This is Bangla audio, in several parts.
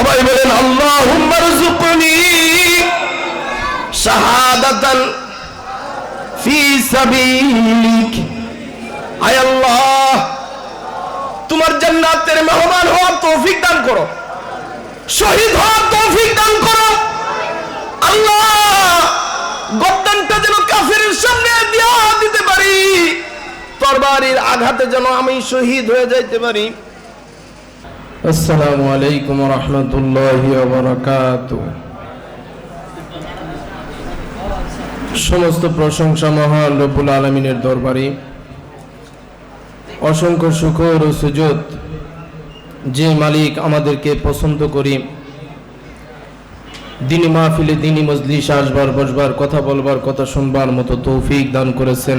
সবাই বলেন রযুকনি শাহাদাতান ফি সাবিলিক। আয় আল্লাহ, তোমার জান্নাতের মেহমান হওয়ার তৌফিক দান করো, শহীদ হওয়ার তৌফিক দান করো। আল্লাহ গদ্দানটা যেন কাফেরের সামনে দিয়া দিতে পারি, তরবারির আঘাতে যেন আমি শহীদ হয়ে যাইতে পারি। আসসালামু আলাইকুম রহমতুল্লাহ সমস্ত প্রশংসা মহান রব্বুল আলমিনের দরবারে। অসংখ্য শুকর ও সুজত যে মালিক আমাদেরকে পছন্দ করি। দিনী মাহফিলে, দিনী মজলিস আসবার, বসবার, কথা বলবার, কথা শুনবার মতো তৌফিক দান করেছেন।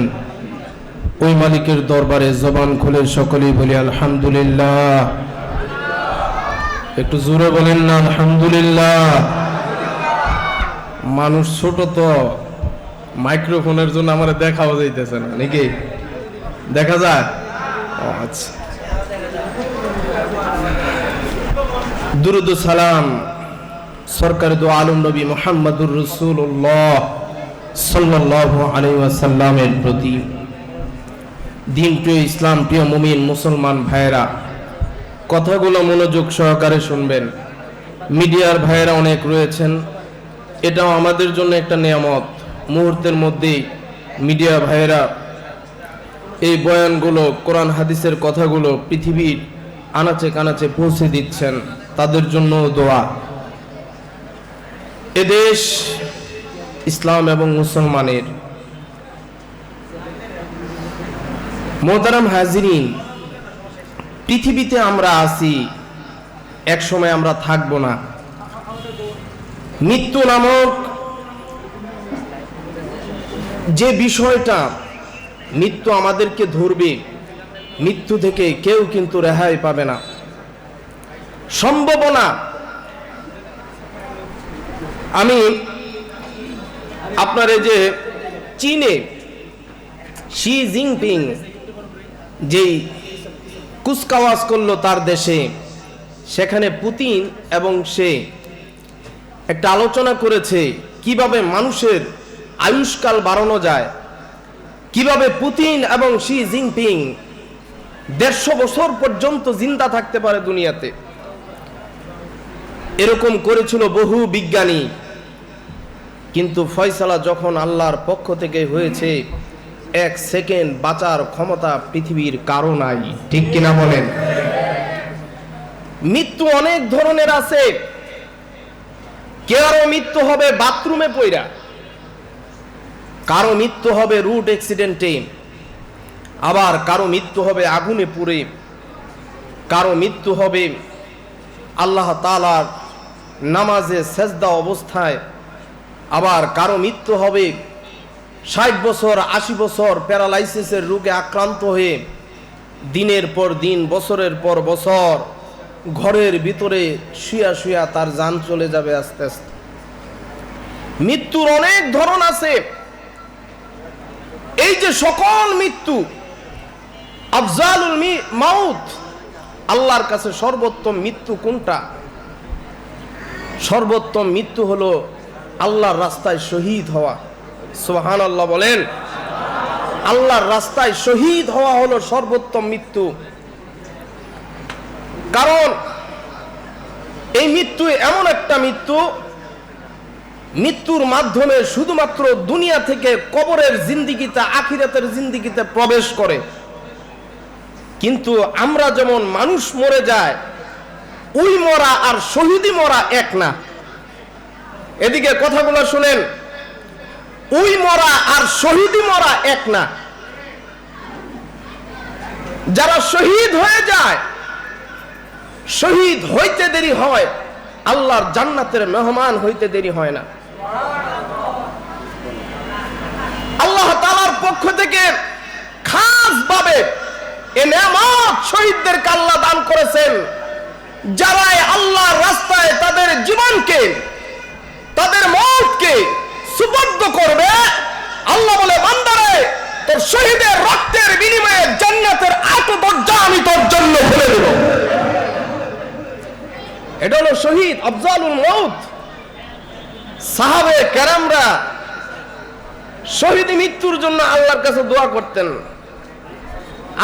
ওই মালিকের দরবারে জবান খুলে সকলেই বলি, আলহামদুলিল্লাহ। একটু জোরে বলেন না, আলহামদুলিল্লাহ। মানুষ ছোট তো, মাইক্রোফোনের জন্য আমার দেখাও যাইতেছে না, নাকি? দেখা যায় আচ্ছা। দুরুদ সালাম সরকার দু আলম নবী মোহাম্মদুর রসুল্লাহ সাল্লাহ আলাই ওয়াসাল্লামের প্রতি। দিন প্রিয় ইসলাম প্রিয় মুমিন মুসলমান ভাইয়েরা কথাগুলো মনোযোগ সহকারে শুনবেন। মিডিয়ার ভাইয়েরা অনেক রয়েছেন। এটাও আমাদের জন্য একটা নিয়ামত। মুহূর্তের মধ্যেই মিডিয়া ভাইয়েরা এই বয়ানগুলো, কোরআন হাদিসের কথাগুলো পৃথিবীর আনাচে কানাচে পৌঁছে দিচ্ছেন। তাদের জন্য দোয়া। এদেশ ইসলাম এবং মুসলমানের মোহতারাম হাজিরিন পৃথিবীতে আমরা আছি এক সময় আমরা থাকব না। মৃত্যু নামক যে বিষয়টা মৃত্যু আমাদেরকে ধরবে মৃত্যু থেকে কেউ কিন্তু রেহাই পাবে না। সম্ভাবনা, আমি আপনার এই যে চীনে শি জিনপিং যেই কুচকাওয়াজ করল তার দেশে। সেখানে পুতিন এবং সে একটা আলোচনা করেছে, কীভাবে মানুষের আয়ুষ্কাল বাড়ানো যায়, কীভাবে পুতিন এবং শি জিনপিং দেড়শো বছর পর্যন্ত জিন্দা থাকতে পারে দুনিয়াতে। এরকম করেছিল বহু বিজ্ঞানী। কিন্তু ফয়সালা যখন আল্লাহর পক্ষ থেকে হয়েছে এক সেকেন্ড বাঁচার ক্ষমতা পৃথিবীর কারও নাই। ঠিক কিনা বলেন? মৃত্যু অনেক ধরনের আছে। কারও মৃত্যু হবে বাথরুমে পইরা। কারও মৃত্যু হবে রুট অ্যাক্সিডেন্টে। আবার কারও মৃত্যু হবে আগুনে পুড়ে। কারও মৃত্যু হবে আল্লাহ তালার নামাজে সেজদা অবস্থায়। আবার কারও মৃত্যু হবে ষাট বছর, আশি বছর প্যারালাইসিসের রোগে আক্রান্ত হয়ে দিনের পর দিন, বছরের পর বছর ঘরের ভিতরে শুয়া শুয়া তার যান চলে যাবে আস্তে আস্তে। মৃত্যুর অনেক ধরন আছে। এই যে সকল মৃত্যু, আফজালুল মাউত, আল্লাহর কাছে সর্বোত্তম মৃত্যু কোনটা? সর্বোত্তম মৃত্যু হলো আল্লাহর রাস্তায় শহীদ হওয়া। সোহান আল্লাহ বলেন, আল্লাহর রাস্তায় শহীদ হওয়া হলো সর্বোত্তম মৃত্যু। কারণ এই মৃত্যু এমন একটা মৃত্যু, মৃত্যুর মাধ্যমে শুধুমাত্র দুনিয়া থেকে কবরের জিন্দিগিতে, আখিরাতের জিন্দিগিতে প্রবেশ করে। কিন্তু আমরা যেমন মানুষ মরে যায় উই মরা আর শহীদি মরা এক না। এদিকে কথাগুলো শুনেন উই মরা আর শহীদি মরা এক না। যারা শহীদ হয়ে যায়, শহীদ হইতে দেরি হয়, আল্লাহর জান্নাতের মেহমান হইতে দেরি হয় না। আল্লাহ তালার পক্ষ থেকে খাস ভাবে শহীদদেরকে আল্লাহ দান করেছেন, যারাই আল্লাহর রাস্তায় তাদের জীবনকে, তাদের মতকে সুবদ্ধ করবে আল্লাহ বলে বান্দারে তোর শহীদের রক্তের বিনিময়ে জান্নাতের আট দরজা আমি তোর জন্য খুলে দেব। এটা হলো শহীদ আফজালুল মৌত সাহাবে কেরামরা শহীদ মৃত্যুর জন্য আল্লাহর কাছে দোয়া করতেন।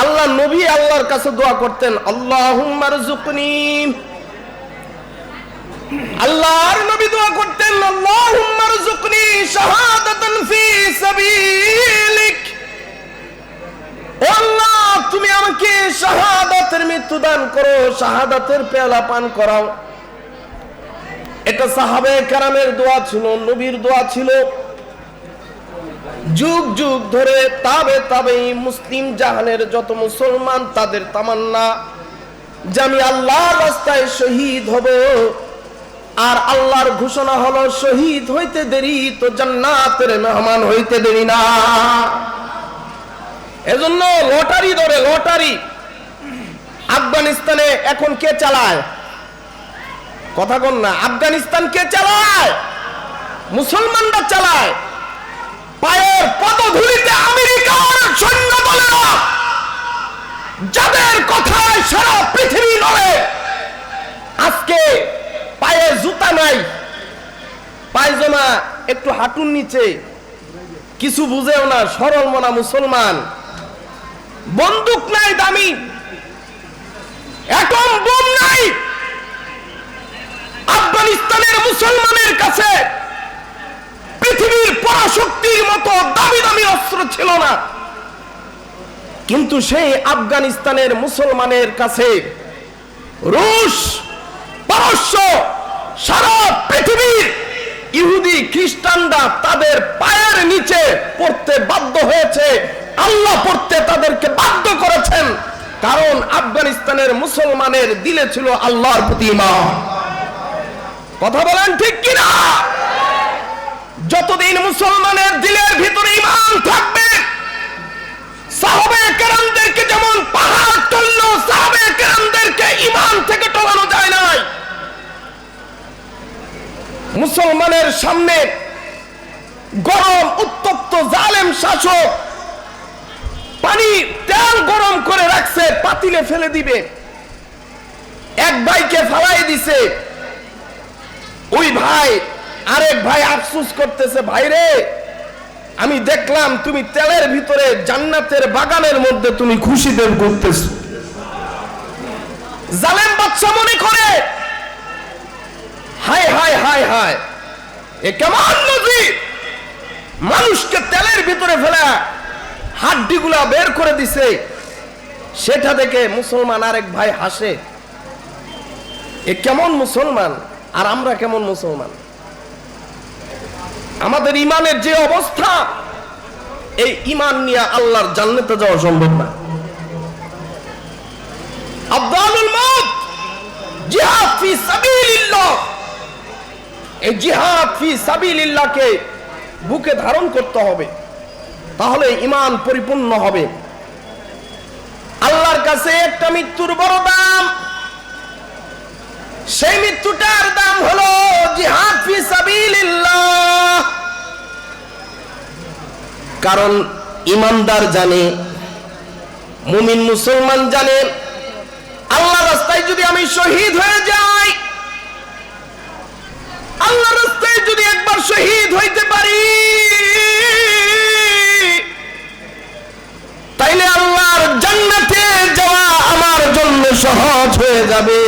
আল্লাহ নবী আল্লাহর কাছে দোয়া করতেন আল্লাহুম্মার জুকনি আল্লাহর নবী দোয়া করতেন আল্লাহুম্মার জুকনি শাহাদাতান ফি সাবিলিক। তুমি আমাকে শাহাদাতের মৃত্যু দান করো, শাহাদাতের পেয়ালা পান করাও। এটা সাহাবে কারামের দোয়া ছিল, নবীর দোয়া ছিল। যুগ যুগ ধরে তাবে তাবে মুসলিম জাহানের যত মুসলমান, তাদের তামান্না। যে আমি আল্লাহর রাস্তায় শহীদ হব, আর আল্লাহর ঘোষণা হলো, শহীদ হইতে দেরি তো জান্নাতের মেহমান হইতে দেরি না। এজন্য লটারি ধরে, লটারি। আফগানিস্তানে এখন কে চালায়? কথা কন না, আফগানিস্তান কে চালায়? মুসলমানরা চালায়। পায়ের পদধূলিতে আমেরিকার সৈন্য দলেরা। যাদের কথায় সারা পৃথিবী নড়ে। আজকে পায়ে জুতা নাই, পায়জামা একটু হাঁটুর নিচে। কিছু বুঝেও না, সরল মনা মুসলমান। বন্দুক নাই দামি। এখন বোম নাই। আফগানিস্তানের মুসলমানের কাছে পৃথিবীর পরাশক্তির মতো দামি দামি অস্ত্র ছিল না। কিন্তু সেই আফগানিস্তানের মুসলমানের কাছে রুশ, পারস্য, সারা পৃথিবীর ইহুদি খ্রিস্টানরা তাদের পায়ের নিচে পড়তে বাধ্য হয়েছে। আল্লাহ পড়তে তাদেরকে বাধ্য করেছেন। কারণ আফগানিস্তানের মুসলমানের দিলে ছিল আল্লাহর প্রতি কথা বলেন ঠিক কিনা? যতদিন মুসলমানের দিলের ভিতরে ইমান থাকবে সাহাবে যেমন পাহাড় টলল সাহাবে কেরামদেরকে ইমান থেকে টলানো যায় নাই। মুসলমানের সামনে গরম, উত্তপ্ত, জালেম শাসক পানি তেল গরম করে রাখছে, পাতিলে ফেলে দিবে। এক ভাইকে ফালাই দিছে। ওই ভাই, আরেক ভাই আফসুস করতেছে, ভাই রে, আমি দেখলাম তুমি তেলের ভিতরে জান্নাতের বাগানের মধ্যে তুমি খুশিতে করতেছ। জালেম বাচ্চা মনে করে, হায় হায় হায় হায়, এ কেমন নজির? মানুষকে তেলের ভিতরে ফেলা হাড্ডিগুলা বের করে দিছে। সেটা দেখে মুসলমান আরেক ভাই হাসে। এ কেমন মুসলমান? আর আমরা কেমন মুসলমান? আমাদের ইমানের যে অবস্থা, এই ইমান নিয়ে আল্লাহর জান্নাতে যাওয়া সম্ভব না। আব্দালুল মউত, জিহাদ ফি সাবিলিল্লাহ। এই জিহাদ ফি সাবিলিল্লাহকে বুকে ধারণ করতে হবে। তাহলে ইমান পরিপূর্ণ হবে। আল্লাহর কাছে একটা মৃত্যুর বড় দাম। সেই মৃত্যুটার দাম হলো কারণ ইমানদার জানে, মুমিন মুসলমান জানে আল্লাহ রাস্তায় যদি আমি শহীদ হয়ে যাই আল্লাহ রাস্তায় যদি একবার শহীদ হইতে পারি তাইলে আল্লাহর জান্নাতে যাওয়া আমার জন্য সহজ হয়ে যাবে।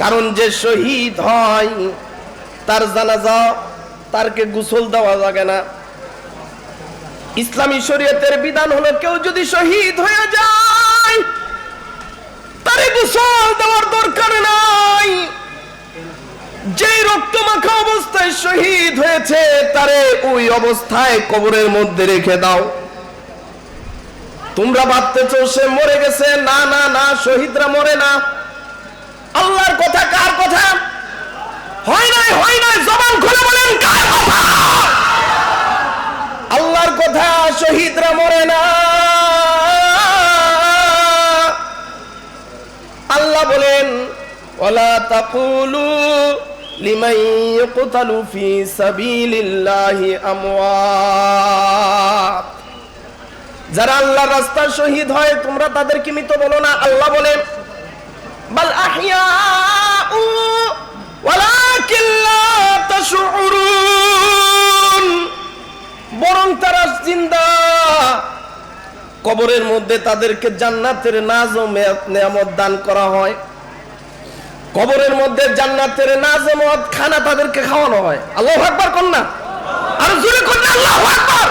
কারণ যে শহীদ হয়, তার জানাজা, তারকে গোসল দেওয়া লাগে না। ইসলামী শরীয়তের বিধান হলো, কেউ যদি শহীদ হয়ে যায়, তারে গোসল দেওয়ার দরকার নাই। যেই রক্ত মাখা অবস্থায় শহীদ হয়েছে, তারে ওই অবস্থায় কবরের মধ্যে রেখে দাও। তোমরা ভাবতেছো সে মরে গেছে? না না না, শহীদরা মরে না। আল্লাহর কথা কার কথা? হয় নাই হয় নাই, জবান খুলে বলেন, কার কথা? আল্লাহর কথা, শহীদরা মরে না। আল্লাহ বলেন ওলা তাকুলু লিমান ইয়ুকতালু ফি সাবিলিল্লাহি আমওয়াত। যারা আল্লাহর রাস্তায় শহীদ হয়, তোমরা তাদেরকে মৃত বলো না। আল্লাহ বাল বরং তারা জিন্দা। কবরের মধ্যে তাদেরকে জান্নাতের নাজ ও দান করা হয়। কবরের মধ্যে জান্নাতের নাজমত খানা তাদেরকে খাওয়ানো হয়। আল্লাহ কর না আর জোরে কর না আল্লাহ আকবার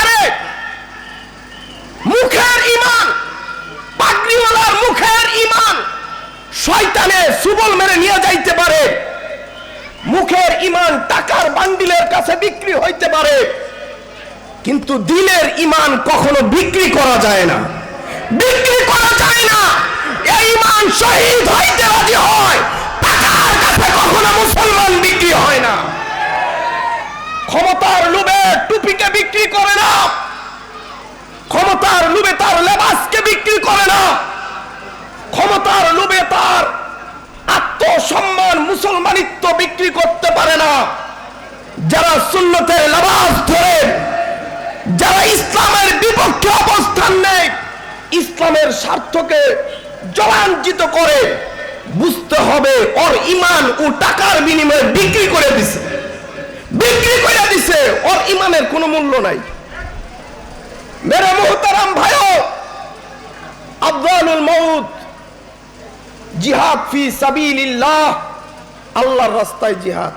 আরে মুখের ইমান পাগড়িওয়ালার মুখের ইমান শয়তানে সুবল মেরে নিয়ে যাইতে পারে মুখের ইমান টাকার বান্ডিলের কাছে বিক্রি হইতে পারে কিন্তু দিলের ইমান কখনো বিক্রি করা যায় না। বিক্রি করা যায় না। এই ইমান শহীদ হইতে রাজি হয়। টাকার কখনো মুসলমান বিক্রি হয় না। ক্ষমতার লোভে টুপিকে বিক্রি করে না। ক্ষমতার লোভে তার লেবাসকে বিক্রি করে না। ক্ষমতার লোভে তার আত্মসম্মান মুসলমানিত্ব বিক্রি করতে পারে না। যারা সুন্নতের লেবাস ইসলামের স্বার্থকে জলাঞ্চিত করে বুঝতে হবে, ওর ইমান ও টাকার বিনিময়ে বিক্রি করে দিছে। বিক্রি করে দিছে, ওর ইমানের কোনো মূল্য নাই। মেরে মোহতারাম ভাইও, আফদালুল মৌত জিহাদ ফি সাবিলিল্লাহ, আল্লাহর রাস্তায় জিহাদ।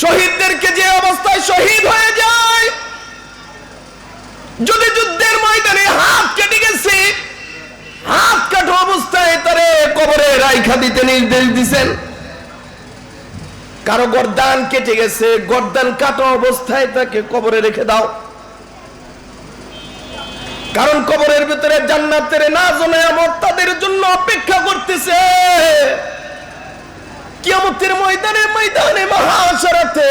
শহীদদেরকে যে অবস্থায় শহীদ হয়ে যায় যদি যুদ্ধের ময়দানে হাত কেটে গেছে, হাত কাটো অবস্থায় তারে কবরে রাইখা দিতে নির্দেশ দিছেন। কারও গর্দান কেটে গেছে, গর্দান কাটো অবস্থায় তাকে কবরে রেখে দাও। কারণ কবরের ভিতরে জান্নাতের না জমে আমার তাদের জন্য অপেক্ষা করতেছে। কিয়ামতের ময়দানে ময়দানে মহাসরাতে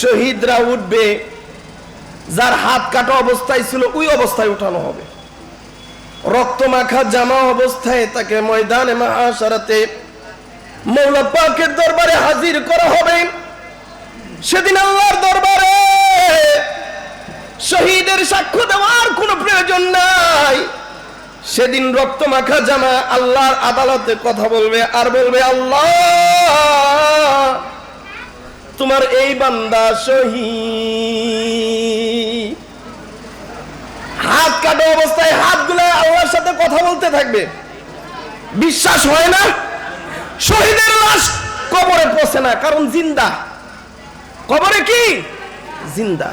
শহীদরা উঠবে। যার হাত কাটা অবস্থায় ছিল, ওই অবস্থায় উঠানো হবে। রক্ত মাখা জামা অবস্থায় তাকে ময়দানে মহাসরাতে মৌলা পাকের দরবারে হাজির করা হবে। সেদিন আল্লাহর দরবারে শহীদের সাক্ষ্য দেওয়ার কোনো প্রয়োজন নাই। সেদিন রক্ত মাখা জামা আল্লাহর আদালতে কথা বলবে আর বলবে, আল্লাহ, তোমার এই বান্দা শহীদ। হাত কাটা অবস্থায় হাতগুলো আল্লাহর সাথে কথা বলতে থাকবে। বিশ্বাস হয় না? শহীদের লাশ কবরে পৌঁছে না, কারণ জিন্দা। কবরে কি? জিন্দা।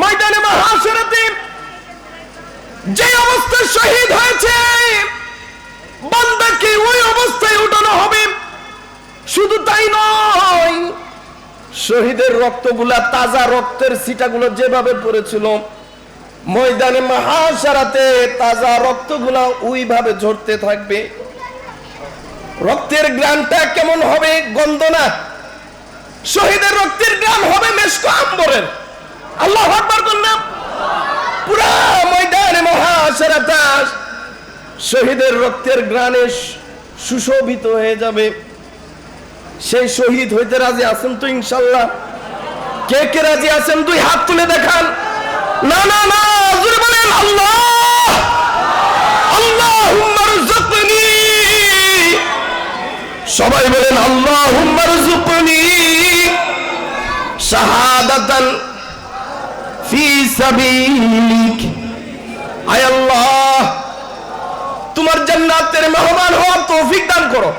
ময়দানে মহাসরাতে যে অবস্থায় শহীদ হয়েছে, বান্দাকে ওই অবস্থায় উঠানো হবে। শুধু তাই নয়, শহীদের রক্তগুলা তাজা রক্তের সিটাগুলো যেভাবে পড়েছিল ময়দানে মহাসারাতে তাজা রক্তগুলা ওইভাবে ঝরতে থাকবে। রক্তের গ্রানটা কেমন হবে গন্ধ না। শহীদের রক্তের গ্রাম হবে মেশকো আম্বরের। আল্লাহ আকবার করলাম পুরা ময়দানে মহাসারাতা শহীদের রক্তের গ্রানে সুশোভিত হয়ে যাবে। সেই শহীদ হইতে রাজি আছেন তো ইনশাল্লাহ কে কে রাজি আছেন দুই হাত তুলে দেখান। না না না, জোরে বলেন, আল্লাহ! সবাই আল্লাহুম্মা রুযুকনি। শাহাদাতান ফি সাবিলিক। আয় আল্লাহ, তোমার জান্নাতের মেহমান হওয়ার তৌফিক দান করো।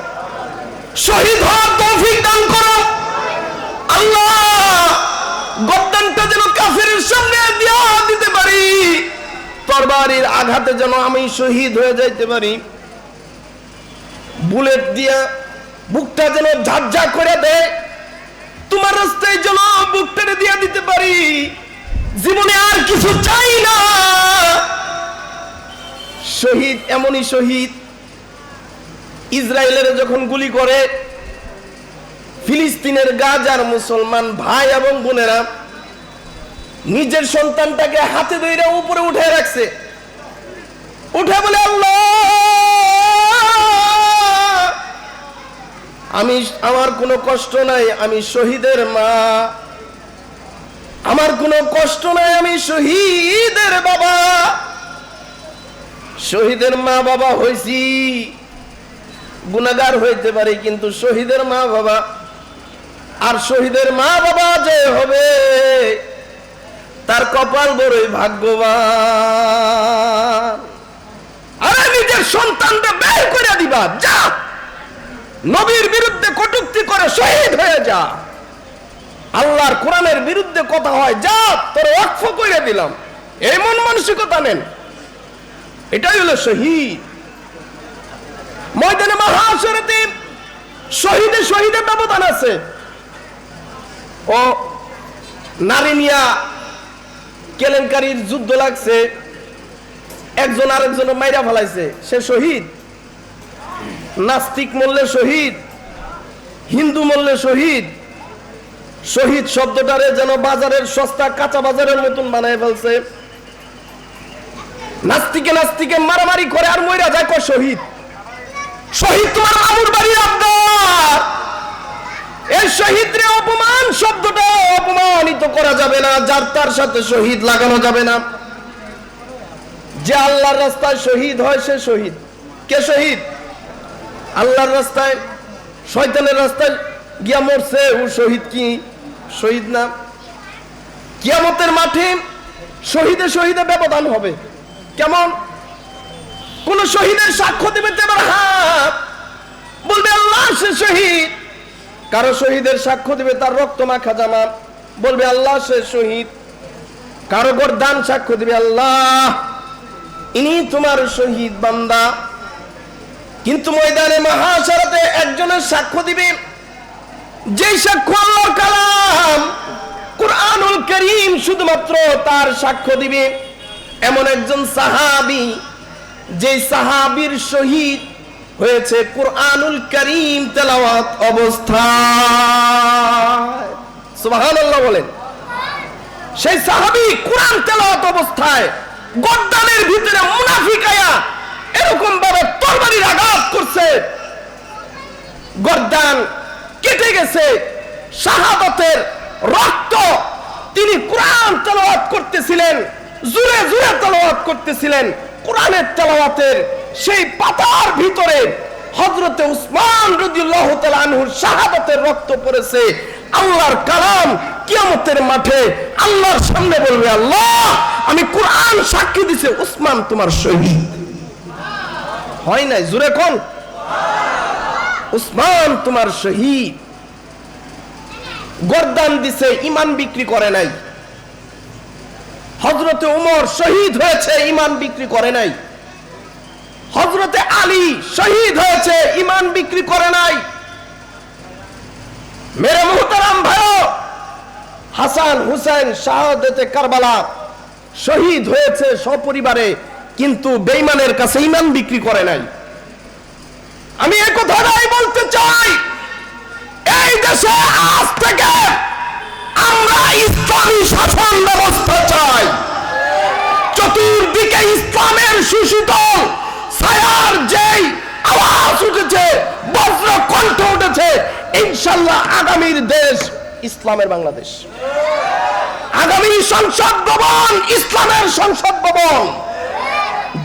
শহীদ হওয়ার তৌফিক দান করো। আল্লাহ গদ্দানটা যেন কাফের সামনে দিয়া দিতে পারি। তরবারির আঘাতে যেন আমি শহীদ হয়ে যাইতে পারি। বুলেট দিয়া বুকটা যেন করে দেয়। তোমার রাস্তায় যেন বুকটা দিয়া দিতে পারি। জীবনে আর কিছু চাই না। শহীদ, এমনই শহীদ। ইসরায়েলের যখন গুলি করে, ফিলিস্তিনের গাজার মুসলমান ভাই এবং বোনেরা নিজের সন্তানটাকে হাতে ধরে উপরে উঠে রাখছে। উঠে বলে, আল্লাহ! আমি আমার কোনো কষ্ট নাই, আমি শহীদের মা। আমার কোনো কষ্ট নাই, আমি শহীদের বাবা। শহীদের মা বাবা হয়েছি গুণাগার হইতে পারি, কিন্তু শহীদের মা বাবা, আর শহীদের মা বাবা যে হবে তার কপাল বড়ই ভাগ্যবান। আরে নিজের সন্তানটা বের করে দিবা, যা। নবীর বিরুদ্ধে কটুক্তি করে শহীদ হয়ে যা। আল্লাহর কোরআনের বিরুদ্ধে কথা হয়, যা, তোর ওয়াকফ করে দিলাম। এমন মানসিকতা নেন। এটাই হলো শহীদ। ময়দানে মহাসরতে শহীদে শহীদের ব্যবধান আছে। ও নারী নিয়া কেলেঙ্কারির যুদ্ধ লাগছে। একজন আরেকজন মাইরা ফেলাইছে। সে শহীদ। নাস্তিক মূল্যে শহীদ। হিন্দু মূল্যে শহীদ। শহীদ শব্দটারে যেন বাজারের সস্তা কাঁচা বাজারের মতন বানায় ফেলছে। নাস্তিকে নাস্তিকে মারামারি করে আর মইরা যায় কয় শহীদ। শহীদ তোমার মামুর বাড়ির আবদার। এই শহীদরে অপমান, শব্দটা অপমানিত করা যাবে না, যার তার সাথে শহীদ লাগানো যাবে না। যে আল্লাহর রাস্তায় শহীদ হয়, সে শহীদ। কে শহীদ? আল্লাহর রাস্তায়, শয়তানের রাস্তায় গিয়া মরছে, ও শহীদ কি? শহীদ না। কিয়ামতের মাঠে শহীদে শহীদে ব্যবধান হবে। কেমন? কোন শহীদের সাক্ষ্য দিবে তো এবার হাত। বলবে, আল্লাহ, সে শহীদ। কারও শহীদের সাক্ষ্য দিবে তার রক্ত মাখা জামা, বলবে আল্লাহ সে শহীদ। কারও গরদান সাক্ষ্য দিবে আল্লাহ, ইনি তোমার শহীদ বান্দা। কিন্তু ময়দানে মহাসারাতে একজনের সাক্ষ্য দিবে। যে সাক্ষ্য আল্লাহর কালাম, কুরআনুল করিম শুধুমাত্র তার সাক্ষ্য দিবে। এমন একজন সাহাবী যে সাহাবীর শহীদ হয়েছে কুরআনুল করিম তেলাওয়াত অবস্থায়। সুবহানাল্লাহ বলেন। সেই সাহাবী কোরআন তেলাওয়াত অবস্থায় গদ্দানের ভিতরে মুনাফিকায়া এরকম ভাবে তরবারির আঘাত করছে। গর্দান কেটে গেছে। শাহাদতের রক্ত তিনি কোরআন তেলাওয়াত করতেছিলেন জুরে জুরে তেলাওয়াত করতেছিলেন। কোরআনের তেলাওয়াতের সেই পাতার ভিতরে হজরতে উসমান রাদিয়াল্লাহু তাআলা আনহুর শাহাদাতের রক্ত পড়েছে। আল্লাহর কালাম কিয়ামতের মাঠে আল্লাহর সামনে বলবে, আল্লাহ, আমি কোরআন সাক্ষী দিছে, উসমান তোমার শহীদ। হয় নাই? জুরে কোন? উসমান তোমার শহীদ। গরদান দিছে ইমান বিক্রি করে নাই। হজরতে উমর শহীদ হয়েছে ইমান বিক্রি করে নাই। হজরতে আলী শহীদ হয়েছে ইমান বিক্রি করে নাই। মেরে মুহতারাম ভাই হাসান হুসেন শাহাদতে কারবালা শহীদ হয়েছে সপরিবারে, কিন্তু বেইমানের কাছে ইমান বিক্রি করে নাই। আমি এ কথাটাই বলতে চাই, এই দেশে আজ থেকে আমরা ইসলামী শাসন ব্যবস্থা চাই। চতুর্দিকে ইসলামের সুশীতল ছায়ার যেই আওয়াজ উঠেছে, বজ্র কণ্ঠ উঠেছে, ইনশাল্লাহ আগামীর দেশ ইসলামের বাংলাদেশ। আগামী সংসদ ভবন ইসলামের সংসদ ভবন।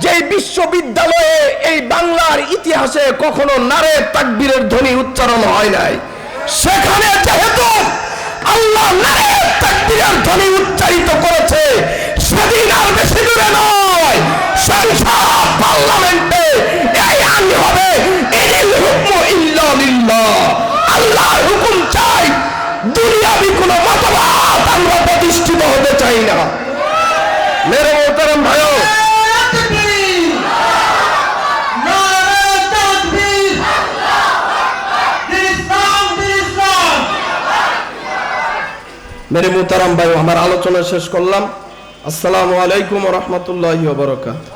যে বিশ্ববিদ্যালয়ে এই বাংলার ইতিহাসে কখনো নারে তাকবীরের ধ্বনি উচ্চারণ হয় নাই, সেখানে যেহেতু আল্লাহ নারে তাকবীরের ধ্বনি চাই না। মেরে মোহতারাম ভাইও। মেরে মোহতারাম ভাই আমার আলোচনা শেষ করলাম। আসসালামু আলাইকুম রহমতুল্লাহ বরকাত